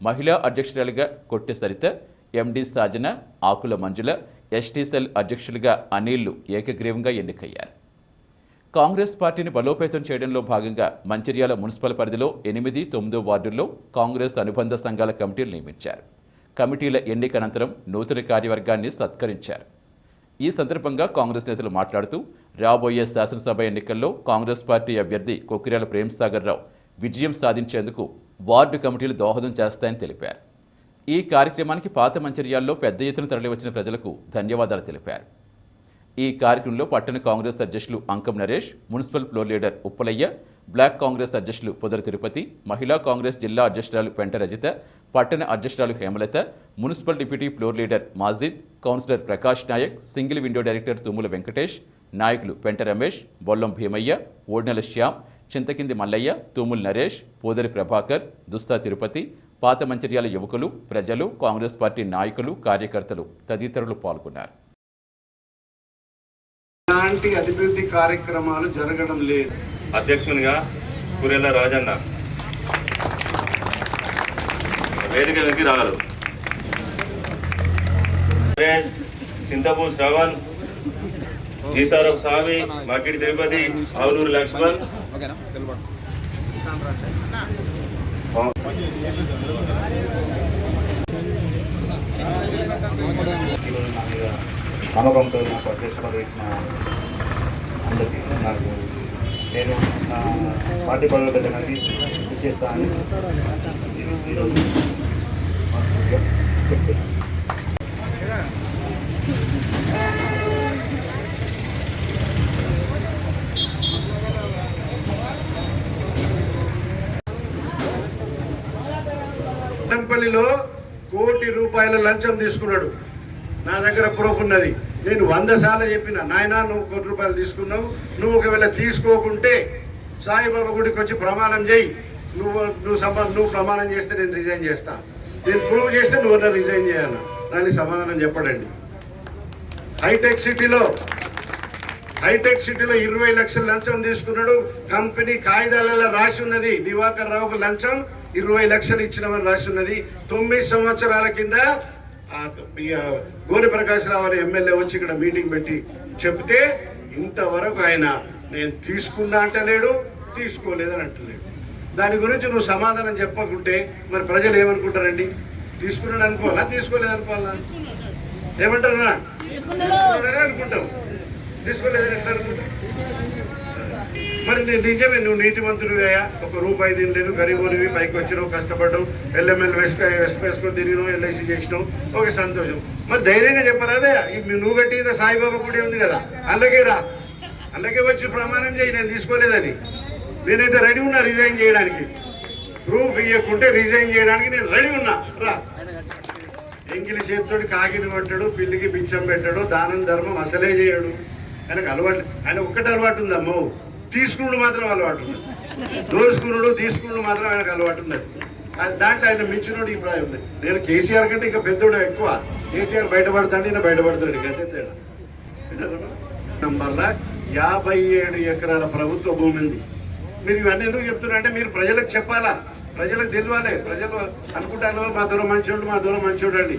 మహిళా అధ్యక్షురాలుగా కొట్టె సరిత ఎండి సాజన ఆకుల మంజుల ఎస్టీసెల్ అధ్యక్షులుగా అనిల్లు ఏకగ్రీవంగా ఎన్నికయ్యారు. కాంగ్రెస్ పార్టీని బలోపేతం చేయడంలో భాగంగా మంచిర్యాల మున్సిపల్ పరిధిలో ఎనిమిది తొమ్మిదో వార్డుల్లో కాంగ్రెస్ అనుబంధ సంఘాల కమిటీలు నియమించారు. కమిటీల ఎన్నిక అనంతరం నూతన కార్యవర్గాన్ని సత్కరించారు. ఈ సందర్భంగా కాంగ్రెస్ నేతలు మాట్లాడుతూ రాబోయే శాసనసభ ఎన్నికల్లో కాంగ్రెస్ పార్టీ అభ్యర్థి కొక్కిరాల ప్రేమ్సాగర్ రావు విజయం సాధించేందుకు వార్డు కమిటీలు దోహదం చేస్తాయని తెలిపారు. ఈ కార్యక్రమానికి పాత మంచిర్యాల్లో పెద్ద ఎత్తున తరలివచ్చిన ప్రజలకు ధన్యవాదాలు తెలిపారు. ఈ కార్యక్రమంలో పట్టణ కాంగ్రెస్ అధ్యక్షులు Ankam Naresh municipal floor leader Uppalaiah block Congress అధ్యక్షులు పొదరు తిరుపతి మహిళా కాంగ్రెస్ జిల్లా అధ్యక్షురాలు పెంట రజిత పట్టణ అధ్యక్షురాలు Hemalatha municipal deputy floor leader Majid councillor Prakash Nayak single window director Tummula Venkatesh నాయకులు పెంట రమేష్ బొల్లం భీమయ్య ఓడ్నెల శ్యామ్ చింతకింది మల్లయ్య తూముల్ నరేష్ పోదరి ప్రభాకర్ దుస్తా తిరుపతి పాత మంచిర్యాల యువకులు ప్రజలు కాంగ్రెస్ పార్టీ నాయకులు కార్యకర్తలు తదితరులు పాల్గొన్నారు. ఎలాంటి అభివృద్ధి కార్యక్రమాలు జరగడం లేదు. అధ్యక్షునిగా కురెల్ల రాజన్న. వేదిక దగ్గరికి రాగలరు చింతపూ శ్రవణ్ ఈసారపు స్వామి మక్కిడి తిరుపతి ఆవులూరు లక్ష్మణ్ నమ్మకంతో నాకు అధ్యక్ష పదవి ఇచ్చిన అందరికీ నాకు నేను నా పార్టీ బలోపేతానికి కృషి చేస్తా అని ఈరోజు చెప్తున్నాను దంపల్లిలో కోటి రూపాయల లంచం తీసుకున్నాడు. నా దగ్గర ప్రూఫ్ ఉన్నది. నేను వంద సార్లు చెప్పిన నాయన నువ్వు కోటి రూపాయలు తీసుకున్నావు. నువ్వు ఒకవేళ తీసుకోకుంటే సాయిబాబా గుడికి వచ్చి ప్రమాణం చేయి. నువ్వు నువ్వు సమా నువ్వు ప్రమాణం చేస్తే నేను రిజైన్ చేస్తా. నేను ప్రూవ్ చేస్తే నువ్వు రిజైన్ చేయాలి? దానికి సమాధానం చెప్పడండి. హైటెక్ సిటీలో హైటెక్ సిటీలో ఇరవై లక్షల లంచం తీసుకున్నాడు. కంపెనీ కాగితాలలో రాసి ఉన్నది దివాకర్ రావుకు లంచం. ఇరవై లక్షలు ఇచ్చినవని రాసి ఉన్నది తొమ్మిది సంవత్సరాల కింద గోని ప్రకాశ్ రావు అనే ఎమ్మెల్యే వచ్చి ఇక్కడ మీటింగ్ పెట్టి చెప్తే ఇంతవరకు ఆయన నేను తీసుకున్నా అంటలేడు తీసుకోలేదని అంటలేడు. దాని గురించి నువ్వు సమాధానం చెప్పకుంటే మరి ప్రజలు ఏమనుకుంటారండి? తీసుకున్నాడు అనుకోవాలా? తీసుకోలేదు అనుకోవాలా? ఏమంటారు అనుకుంటావు తీసుకోలేదని ఎట్లా అనుకుంటావు మరి నేను నిజమే నువ్వు నీతిమంతుడివయ్యా ఒక రూపాయి తినలేదు గరీబోనివి పైకి వచ్చినావు కష్టపడ్డావు ఎల్ఎంఎల్ వేసుక ఎస్పెస్లో తిరిగినావు ఎల్ఐసి చేసినావు. ఒక సంతోషం. మరి ధైర్యంగా చెప్పరాదే ఈ నువ్వు కట్టిన సాయిబాబా గుడి ఉంది కదా అందుకే రా. అందుకే వచ్చి ప్రమాణం చేయి నేను తీసుకోలేదని నేనైతే రెడీ ఉన్నా రిజైన్ చేయడానికి. ప్రూఫ్ ఇవ్వకుంటే రిజైన్ చేయడానికి నేను రెడీ ఉన్నా. రా. ఎంగిలి చేతితోటి కాకిని పట్టడు పిల్లికి బిచ్చం పెట్టాడు దానం ధర్మం అసలే చేయడు. ఆయనకు అలవాటు ఆయన ఒక్కటి అలవాటు ఉంది అమ్మో తీసుకున్నాడు మాత్రం అలవాటు ఉన్నది దోసుకున్నాడు తీసుకున్నాడు మాత్రం ఆయనకు అలవాటు ఉన్నది. దాంట్లో ఆయన మించినోడు ఈ ప్రాయం ఉంది నేను కేసీఆర్ కంటే ఇంకా పెద్దోడు ఎక్కువ? కేసీఆర్ బయటపడతాడు ఈయన బయటపడతాడు అంతే తేడా. నంబర్లా? యాభై ఏడు ఎకరాల ప్రభుత్వ భూమి ఉంది. మీరు ఇవన్నీ ఎందుకు చెప్తున్నారంటే మీరు ప్రజలకు చెప్పాలా? ప్రజలకు తెలియాలి ప్రజలు అనుకుంటాను మా దొర మంచోడు మా దొర మంచోడు అండి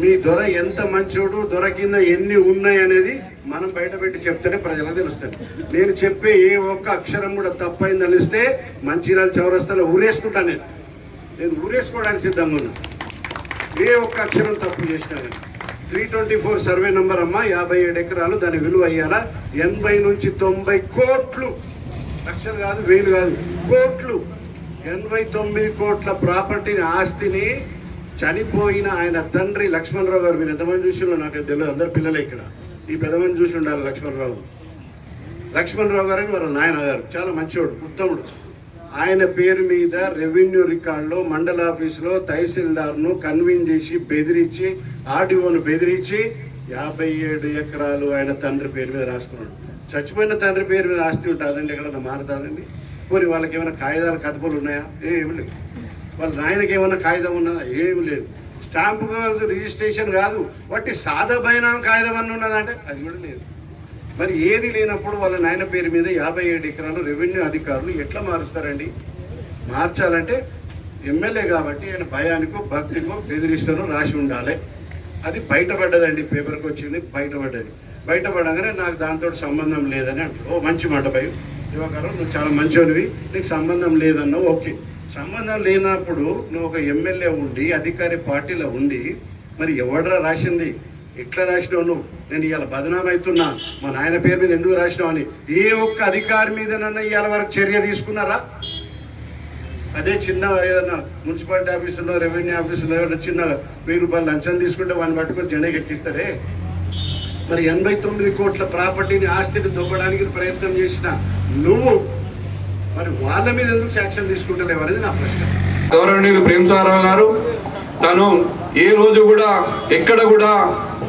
మీ దొర ఎంత మంచోడు దొర కింద ఎన్ని ఉన్నాయి అనేది మనం బయట పెట్టి చెప్తేనే ప్రజలకు తెలుస్తుంది. నేను చెప్పే ఏ ఒక్క అక్షరం కూడా తప్పైంది తెలిస్తే మంచిర్యాల చౌరస్తాలో ఊరేసుకుంటాను నేను. నేను ఊరేసుకోవడానికి సిద్ధంగా ఉన్నా. ఏ ఒక్క అక్షరం తప్పు చేసినా కానీ. Three twenty four survey number అమ్మ యాభై ఏడు ఎకరాలు దాని విలువ అయ్యాలా? ఎనభై నుంచి తొంభై కోట్లు. లక్షలు కాదు వేలు కాదు కోట్లు. ఎనభై తొమ్మిది కోట్ల ప్రాపర్టీని ఆస్తిని చనిపోయిన ఆయన తండ్రి లక్ష్మణరావు గారు మీరు ఎంతమంది చూసిలో నాకు తెలియదు. అందరు పిల్లలే ఇక్కడ. ఈ పెద్దమని చూసి ఉండాలి లక్ష్మణరావు. లక్ష్మణరావు గారు అని వాళ్ళ నాయన గారు. చాలా మంచివాడు ఉత్తముడు. ఆయన పేరు మీద రెవెన్యూ రికార్డులో మండల ఆఫీసులో తహసీల్దార్ను కన్వీన్ చేసి బెదిరించి ఆర్డీఓను బెదిరించి యాభై ఏడు ఎకరాలు ఆయన తండ్రి పేరు మీద రాసుకున్నాడు. చచ్చిపోయిన తండ్రి పేరు మీద ఆస్తి ఉంటుందండి ఎక్కడన్నా మారుతుందండి? పోనీ వాళ్ళకి ఏమైనా కాగితాలు కథపలు ఉన్నాయా? ఏమి లేవు. వాళ్ళ నాయనకి ఏమైనా కాగితం ఉన్నదా? ఏమి లేదు. స్టాంపు రిజిస్ట్రేషన్ కాదు వాటి సాదాపైన కాగితం అన్న ఉన్నదంటే అది కూడా లేదు. మరి ఏది లేనప్పుడు వాళ్ళ నాయన పేరు మీద యాభై ఏడు ఎకరాలు రెవెన్యూ అధికారులు ఎట్లా మారుస్తారండి? మార్చాలంటే ఎమ్మెల్యే కాబట్టి ఆయన భయానికో భక్తికో బెదిరిస్తారో రాసి ఉండాలి. అది బయటపడ్డదండి పేపర్కి వచ్చింది బయటపడ్డది. బయటపడగానే నాకు దాంతో సంబంధం లేదని అంటారు. ఓ మంచి మాట భయం దివాకరం నువ్వు చాలా మంచివనివి నీకు సంబంధం లేదన్నావు ఓకే. సంబంధం లేనప్పుడు నువ్వు ఒక ఎమ్మెల్యే ఉండి అధికారి పార్టీలో ఉండి మరి ఎవడరా రాసింది? ఎట్లా రాసినావు నువ్వు? నేను ఇవాళ బదనామవుతున్నా మా నాయన పేరు మీద ఎందుకు రాసినావు అని. ఏ ఒక్క అధికారి మీదనన్నా ఇవాళ వరకు చర్య తీసుకున్నారా? అదే చిన్న ఏదైనా మున్సిపాలిటీ ఆఫీసులో రెవెన్యూ ఆఫీసులో ఏదైనా చిన్న వెయ్యి రూపాయలు లంచం తీసుకుంటే వాడిని పట్టుకొని జెండా ఎక్కిస్తారే? మరి ఎనభై తొమ్మిది కోట్ల ప్రాపర్టీని ఆస్తిని దొబ్బడానికి ప్రయత్నం చేసిన నువ్వు మరి వాళ్ళ మీద ఎందుకు శాంక్షన్ తీసుకుంటలేవు అనేది నా ప్రశ్న. గౌరవనీయులు ప్రేమసారావు గారు తను ఏ రోజు కూడా ఎక్కడ కూడా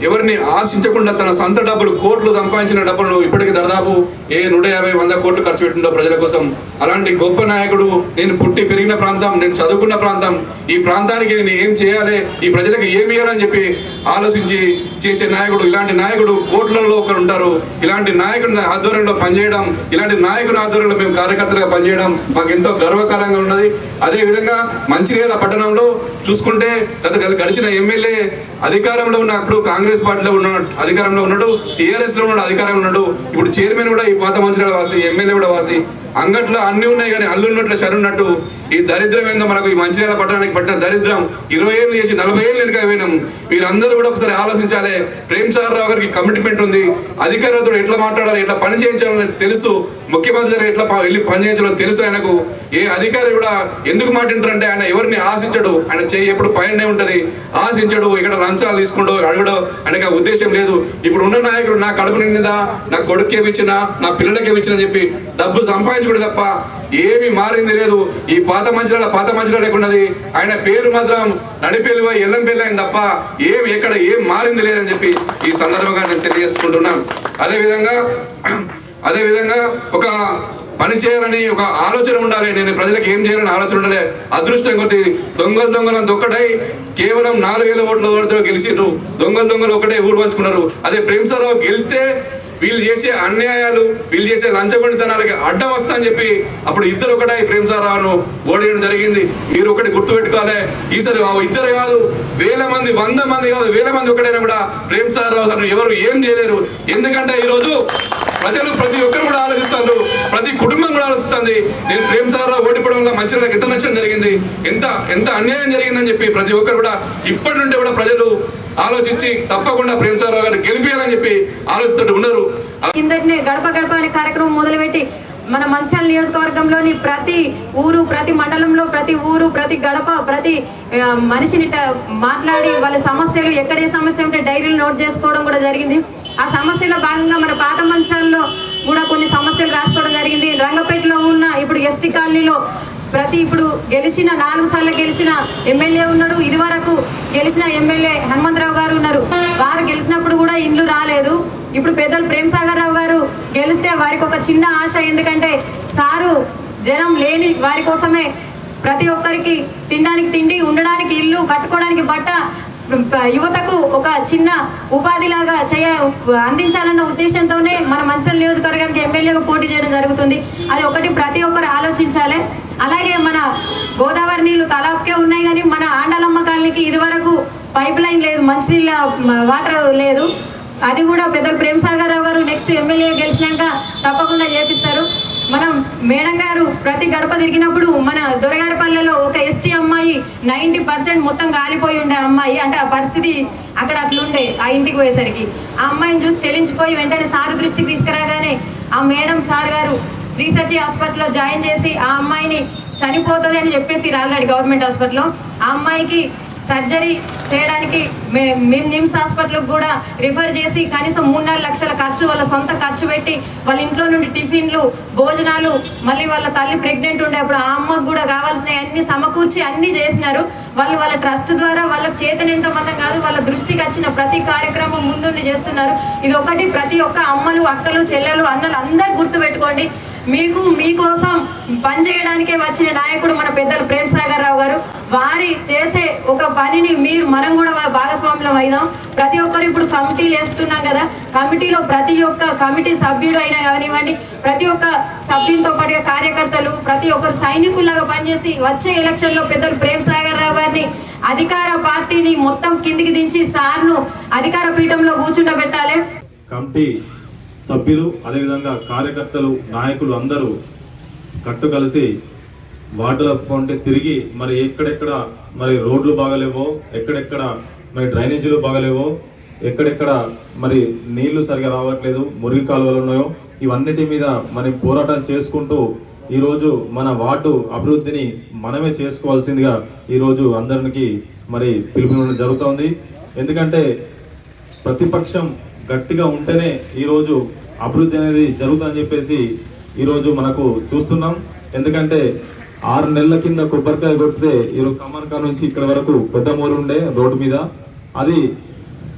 ఎవరిని ఆశించకుండా తన సొంత డబ్బులు కోట్లు సంపాదించిన డబ్బులను ఇప్పటికి దాదాపు ఏ నూట యాభై వంద కోట్లు ఖర్చు పెట్టిండో ప్రజల కోసం. అలాంటి గొప్ప నాయకుడు నేను పుట్టి పెరిగిన ప్రాంతం నేను చదువుకున్న ప్రాంతం. ఈ ప్రాంతానికి నేను ఏం చేయాలి? ఈ ప్రజలకు ఏమి ఇవ్వాలని చెప్పి ఆలోచించి చేసే నాయకుడు ఇలాంటి నాయకుడు కోట్లలో ఒకరు ఉంటారు. ఇలాంటి నాయకుడి ఆధ్వర్యంలో పనిచేయడం ఇలాంటి నాయకుడి ఆధ్వర్యంలో మేము కార్యకర్తలుగా పనిచేయడం మాకు ఎంతో గర్వకారంగా ఉన్నది. అదే విధంగా మంచిర్యాల పట్టణంలో చూసుకుంటే గత గడిచిన ఎమ్మెల్యే అధికారంలో ఉన్నప్పుడు కాంగ్రెస్ పార్టీలో ఉన్నాడు అధికారంలో ఉన్నాడు టీఆర్ఎస్లో ఉన్నాడు అధికారంలో ఉన్నాడు. ఇప్పుడు చైర్మన్ కూడా ఈ పాత మంచిర్యాల వాసి ఎమ్మెల్యే కూడా వాసి. అంగట్లో అన్ని ఉన్నాయి కానీ అల్లు ఉన్నట్లు ఈ దరిద్రం ఏందో మనకు ఈ మంచిర్యాల పట్టణానికి పట్టిన దరిద్రం. ఇరవై ఏళ్ళు చేసి నలభై ఏళ్ళు వెనుక పోయినాం మీరందరూ కూడా ఒకసారి ఆలోచించాలి ప్రేమ్ సార్ రావు గారికి కమిట్మెంట్ ఉంది. అధికారులతో ఎట్లా మాట్లాడాలి ఎట్లా పని చేయించాలని తెలుసు. ముఖ్యమంత్రి గారు ఎట్లా వెళ్ళి పనిచేయించాలో తెలుసు ఆయనకు. ఏ అధికారి కూడా ఎందుకు మాటింటారంటే ఆయన ఎవరిని ఆశించడు. ఆయన చేయి ఎప్పుడు పైనే ఉంటుంది. ఆశించడు ఇక్కడ లంచాలు తీసుకుంటూ అడగడం. ఆయనకు ఉద్దేశం లేదు. ఇప్పుడు ఉన్న నాయకుడు నా కడుపు నిండిందా నా కొడుకు ఏమిచ్చినా నా పిల్లలకి ఏమిచ్చినా చెప్పి డబ్బు సంపాదించుకోడు తప్ప ఏమి మారింది లేదు. ఈ పాత మంచిరాల పాత మంచిరాల లేకున్నది. ఆయన పేరు మాత్రం నడిపేలు ఎల్లం పెళ్ళైంది అయింది తప్ప ఏమి ఎక్కడ ఏం మారింది లేదని చెప్పి ఈ సందర్భంగా నేను తెలియజేసుకుంటున్నాను. అదేవిధంగా అదేవిధంగా ఒక పని చేయాలని ఒక ఆలోచన ఉండాలి. నేను ప్రజలకు ఏం చేయాలని ఆలోచన ఉండాలి? అదృష్టం కొద్ది దొంగలు దొంగలు ఒక్కటై కేవలం నాలుగు వేల ఓట్ల ఓటుతో గెలిచిండ్రు. దొంగలు దొంగలు ఒకటే ఊరు పంచుకున్నారు. అదే ప్రేమసారావు గెలితే వీళ్ళు చేసే అన్యాయాలు వీళ్ళు చేసే లంచగొండితనాలకి అడ్డం వస్తా అని చెప్పి అప్పుడు ఇద్దరు ఒకటే ప్రేమసారావును ఓడేయడం జరిగింది. మీరు ఒకటి గుర్తుపెట్టుకోవాలి. ఈసారి ఇద్దరు కాదు వేల మంది వంద మంది కాదు వేల మంది ఒకటైనా కూడా ప్రేమసారావు గారిని ఎవరు ఏం చేయలేరు. ఎందుకంటే ఈరోజు ప్రజలు ప్రతి ఒక్కరు కూడా ఆలోచిస్తారు ప్రతి కుటుంబం కూడా ఆలోచిస్తుంది. నేను ప్రేమ్ సారా ఓడిపోవడం వల్ల మంచిగా ఎంత నష్టం జరిగింది ఎంత ఎంత అన్యాయం జరిగిందని చెప్పి ప్రతి ఒక్కరు కూడా ఇప్పటి నుండి కూడా ప్రజలు ఆలోచించి తప్పకుండా ప్రేమ్ సారావు గారు గెలిపించాలని చెప్పి ఆలోచిస్తూ ఉన్నారు. కిందటినే గడప గడప అనే కార్యక్రమం మొదలుపెట్టి మన మంచిర్యాల నియోజకవర్గంలోని ప్రతి ఊరు ప్రతి మండలంలో ప్రతి ఊరు ప్రతి గడప ప్రతి మనిషిని మాట్లాడి వాళ్ళ సమస్యలు ఎక్కడ ఏ సమస్య ఉంటే డైరీలు నోట్ చేసుకోవడం కూడా జరిగింది. ఆ సమస్యలో భాగంగా మన పాత మంచిర్యాలలో కూడా కొన్ని సమస్యలు రాసుకోవడం జరిగింది. రంగపేటలో ఉన్న ఇప్పుడు ఎస్టీ కాలనీలో ప్రతి ఇప్పుడు గెలిచిన నాలుగు సార్లు గెలిచిన ఎమ్మెల్యే ఉన్నాడు. ఇది వరకు గెలిచిన ఎమ్మెల్యే హనుమంతరావు గారు ఉన్నారు. వారు గెలిచినప్పుడు కూడా ఇండ్లు రాలేదు. ఇప్పుడు పెద్దలు ప్రేమ్ సాగర్ రావు గారు గెలిస్తే వారికి ఒక చిన్న ఆశ. ఎందుకంటే సారు జనం లేని వారి కోసమే ప్రతి ఒక్కరికి తినడానికి తిండి ఉండడానికి ఇల్లు కట్టుకోవడానికి బట్ట యువతకు ఒక చిన్న ఉపాధిలాగా చేయ అందించాలన్న ఉద్దేశంతోనే మన మంచిర్యాల నియోజకవర్గానికి ఎమ్మెల్యేగా పోటీ చేయడం జరుగుతుంది. అది ఒకటి ప్రతి ఒక్కరు ఆలోచించాలి. అలాగే మన గోదావరి నీళ్ళు తలకే ఉన్నాయి కానీ మన ఆండాలమ్మ కాలనీకి ఇదివరకు పైప్ లైన్ లేదు మంచినీళ్ళ వాటర్ లేదు. అది కూడా పెద్దలు ప్రేమ్ సాగర్ రావు గారు నెక్స్ట్ ఎమ్మెల్యే గెలిచినాక తప్పకుండా చేపిస్తారు. మనం మేడం గారు ప్రతి గడప తిరిగినప్పుడు మన దొరగారి పల్లెలో ఒక ఎస్టీ అమ్మాయి నైంటీ పర్సెంట్ మొత్తం గాలిపోయి ఉండే అమ్మాయి అంటే ఆ పరిస్థితి అక్కడ అట్లుండే ఆ ఇంటికి పోయేసరికి. ఆ అమ్మాయిని చూసి చెలించిపోయి వెంటనే సారు దృష్టికి తీసుకురాగానే ఆ మేడం సార్ గారు శ్రీ సచి హాస్పిటల్లో జాయిన్ చేసి ఆ అమ్మాయిని చనిపోతుంది అని చెప్పేసి రాలాడు గవర్నమెంట్ హాస్పిటల్లో. ఆ అమ్మాయికి సర్జరీ చేయడానికి మే- మేము నిమ్స్ హాస్పిటల్కి కూడా రిఫర్ చేసి కనీసం మూడు నాలుగు లక్షల ఖర్చు వాళ్ళ సొంత ఖర్చు పెట్టి వాళ్ళ ఇంట్లో నుండి టిఫిన్లు భోజనాలు మళ్ళీ వాళ్ళ తల్లి ప్రెగ్నెంట్ ఉండే అప్పుడు ఆ అమ్మకు కూడా కావాల్సిన అన్ని సమకూర్చి అన్ని చేసినారు. వాళ్ళు వాళ్ళ ట్రస్ట్ ద్వారా వాళ్ళకి చేతనంత మందం కాదు వాళ్ళ దృష్టికి వచ్చిన ప్రతి కార్యక్రమం ముందుండి చేస్తున్నారు. ఇది ఒకటి ప్రతి ఒక్క అమ్మలు అక్కలు చెల్లెలు అన్నలు అందరు గుర్తుపెట్టుకోండి. మీకు మీకోసం పనిచేయడానికే వచ్చిన నాయకుడు మన పెద్దలు ప్రేమ్ సాగర్ రావు గారు. వారి చేసే ఒక పనిని మీరు మనం కూడా భాగస్వామ్యం అయిదాం. ప్రతి ఒక్కరు ఇప్పుడు కమిటీలు వేస్తున్నాం కదా. కమిటీలో ప్రతి ఒక్క కమిటీ సభ్యుడు అయినా కానివ్వండి ప్రతి ఒక్క సభ్యునితో పాటుగా కార్యకర్తలు ప్రతి ఒక్కరు సైనికుల్లాగా పనిచేసి వచ్చే ఎలక్షన్లో పెద్దలు ప్రేమ్ సాగర్ రావు గారిని అధికార పార్టీని మొత్తం కిందికి దించి సార్ను అధికార పీఠంలో కూర్చుండబెట్టాలి. కమిటీ సభ్యులు అదేవిధంగా కార్యకర్తలు నాయకులు అందరూ కట్టు కలిసి వార్డుల కొంటే తిరిగి మరి ఎక్కడెక్కడ మరి రోడ్లు బాగలేవో ఎక్కడెక్కడ మరి డ్రైనేజీలు బాగలేవో ఎక్కడెక్కడ మరి నీళ్ళు సరిగా రావట్లేదు మురికి కాలువలు ఉన్నాయో ఇవన్నిటి మీద మరి పోరాటం చేసుకుంటూ ఈరోజు మన వార్డు అభివృద్ధిని మనమే చేసుకోవాల్సిందిగా ఈరోజు అందరికి మరి పిలుపునివ్వడం జరుగుతోంది. ఎందుకంటే ప్రతిపక్షం గట్టిగా ఉంటేనే ఈరోజు అభివృద్ధి అనేది జరుగుతుందని చెప్పేసి ఈరోజు మనకు చూస్తున్నాం. ఎందుకంటే ఆరు నెలల కింద కొబ్బరికాయ కొడితే ఈరోజు కమ్మన్కా నుంచి ఇక్కడ వరకు పెద్ద మోరు ఉండే రోడ్డు మీద. అది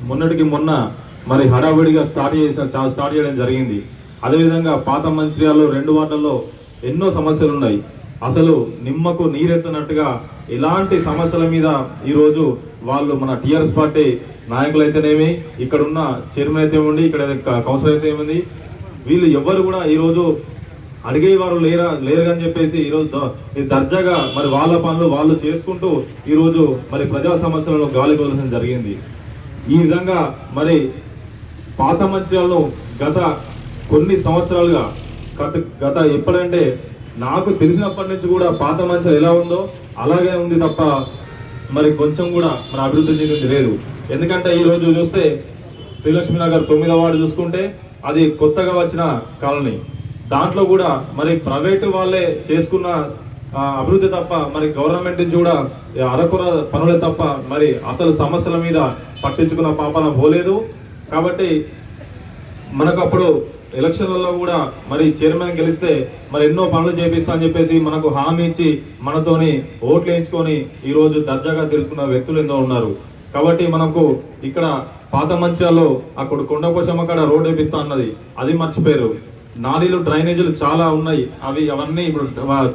మొన్నటికి మొన్న మరి హడావిడిగా స్టార్ట్ చేసిన చా- స్టార్ట్ చేయడం జరిగింది. అదేవిధంగా పాత మంచిర్యాలలో రెండు వార్డుల్లో ఎన్నో సమస్యలు ఉన్నాయి. అసలు నిమ్మకు నీరెత్తునట్టుగా ఇలాంటి సమస్యల మీద ఈరోజు వాళ్ళు మన టీఆర్ఎస్ పార్టీ నాయకులు అయితేనేమి ఇక్కడ ఉన్న చైర్మన్ అయితే ఉంది ఇక్కడ కౌన్సిలర్ అయితే ఏముంది? వీళ్ళు ఎవ్వరు కూడా ఈరోజు అడిగేవారు లేరా లేరు అని చెప్పేసి ఈరోజు దర్జాగా మరి వాళ్ళ పనులు వాళ్ళు చేసుకుంటూ ఈరోజు మరి ప్రజా సమస్యలను గాలి కొలసం జరిగింది. ఈ విధంగా మరి పాత మంచిర్యాలను గత కొన్ని సంవత్సరాలుగా గత గత ఎప్పుడంటే నాకు తెలిసినప్పటి నుంచి కూడా పాత మంచిర్యాల ఎలా ఉందో అలాగే ఉంది తప్ప మరి కొంచెం కూడా మన అభివృద్ధి చెందింది లేదు. ఎందుకంటే ఈ రోజు చూస్తే శ్రీలక్ష్మి నగర్ వార్డు చూసుకుంటే అది కొత్తగా వచ్చిన కాలనీ. దాంట్లో కూడా మరి ప్రైవేటు వాళ్ళే చేసుకున్న అభివృద్ధి తప్ప మరి గవర్నమెంట్ నుంచి కూడా అరకుర పనులే తప్ప మరి అసలు సమస్యల మీద పట్టించుకున్న పాపన పోలేదు. కాబట్టి మనకు అప్పుడు ఎలక్షన్లలో కూడా మరి చైర్మన్ గెలిస్తే మరి ఎన్నో పనులు చేపిస్తా అని చెప్పేసి మనకు హామీ ఇచ్చి మనతోని ఓట్లు వేయించుకొని ఈరోజు దర్జాగా తెలుసుకున్న వ్యక్తులు ఎన్నో ఉన్నారు. కాబట్టి మనకు ఇక్కడ పాత మంచిర్యాలలో అక్కడ కొండపోషమ్మ కాడ రోడ్ వేపిస్తా అన్నది. అది మర్చిపోయారు. నాలీలు డ్రైనేజీలు చాలా ఉన్నాయి. అవి అవన్నీ ఇప్పుడు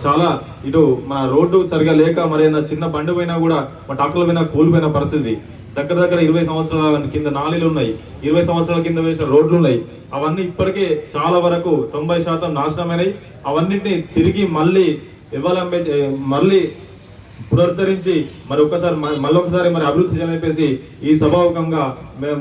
చాలా ఇటు మన రోడ్డు సరిగా లేక మరి ఏదైనా చిన్న బండి పోయినా కూడా మా ట్రాక్టర్ల పోయినా కూలిపోయిన పరిస్థితి. దగ్గర దగ్గర ఇరవై సంవత్సరాల కింద నాలీలు ఉన్నాయి. ఇరవై సంవత్సరాల కింద వేసిన రోడ్లు ఉన్నాయి. అవన్నీ ఇప్పటికే చాలా వరకు తొంభై శాతం నాశనమైనవి అవన్నిటిని తిరిగి మళ్ళీ ఇవ్వాలంబే మళ్ళీ పునరుద్ధరించి మరి ఒక్కసారి మరొకసారి మరి అభివృద్ధి చేయాలని చెప్పేసి ఈ సభాముఖంగా మేము